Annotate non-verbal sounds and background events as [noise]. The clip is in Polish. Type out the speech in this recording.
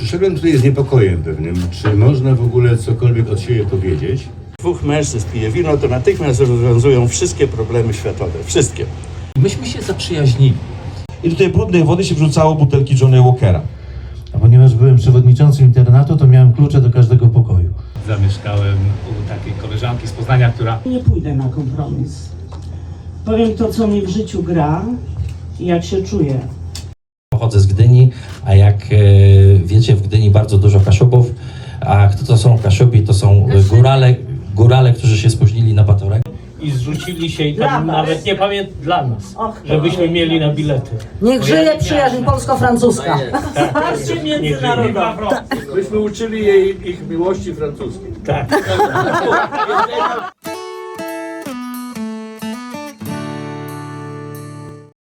Przyszedłem tutaj z niepokojem pewnym. Czy można w ogóle cokolwiek od siebie powiedzieć? Dwóch mężczyzn pije wino, to natychmiast rozwiązują wszystkie problemy światowe. Wszystkie. Myśmy się zaprzyjaźnili. I do tej brudnej wody się wrzucało butelki Johnny Walkera. A ponieważ byłem przewodniczącym internatu, to miałem klucze do każdego pokoju. Zamieszkałem u takiej koleżanki z Poznania, która Nie pójdę na kompromis. Powiem to, co mi w życiu gra i jak się czuję. Pochodzę z Gdyni, a jak e, wiecie, w Gdyni bardzo dużo kaszubów. A kto to są kaszubi? To są górale, górale, którzy się spóźnili na batorek. i zrzucili się i Dla tam was. nawet nie pamiętam dla nas, Och, żebyśmy mieli na bilety. Niech żyje przyjaźń polsko-francuska. Wsparcie międzynarodowe. Myśmy uczyli jej ich miłości francuskiej. Tak. [laughs]